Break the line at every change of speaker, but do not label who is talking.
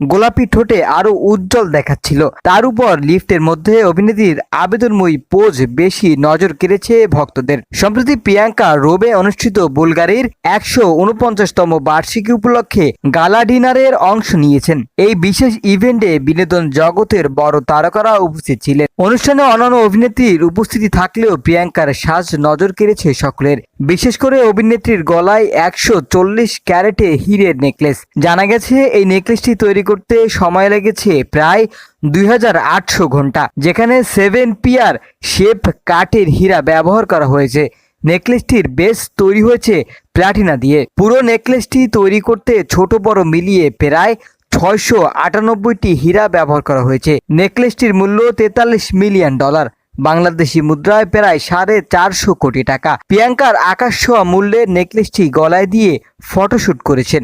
গোলাপি ঠোঁটে আরও উজ্জ্বল দেখাচ্ছিল। তার উপর লিফটের মধ্যে অভিনেত্রীর আবেদনময়ী পোজ বেশি নজর কেড়েছে ভক্তদের। সম্প্রতি প্রিয়াঙ্কা রোবে অনুষ্ঠিত বুলগারির একশো উনপঞ্চাশতম বার্ষিকী উপলক্ষে গালা ডিনারের অংশ নিয়েছেন। এই বিশেষ ইভেন্টে বিনোদন জগতের বড় তারকারা উপস্থিত ছিলেন। অনুষ্ঠানে অন্যান্য অভিনেত্রীর উপস্থিতি থাকলেও প্রিয়াঙ্কার সাজ নজর কেড়েছে সকলের। বিশেষ করে অভিনেত্রীর গলায় একশো চল্লিশ ক্যারেটে হিরের নেকলেস। জানা গেছে, এই নেকলেসটি তৈরি করতে সময় লেগেছে প্রায় দুই হাজার আটশো ঘণ্টা, যেখানে সেভেন পিয়ার শেপ কাঠের হীরা ব্যবহার করা হয়েছে। নেকলেসটির বেস তৈরি হয়েছে প্লাটিনা দিয়ে। পুরো নেকলেসটি তৈরি করতে ছোট বড় মিলিয়ে প্রায় ছয়শো আটানব্বইটি হীরা ব্যবহার করা হয়েছে। নেকলেসটির মূল্য তেতাল্লিশ মিলিয়ন ডলার। বাংলাদেশি মুদ্রায় প্রায় সাড়ে চারশো কোটি টাকা। প্রিয়াঙ্কার আকাশ ছোঁয়া মূল্যের নেকলেসটি গলায় দিয়ে ফটোশ্যুট করেছেন।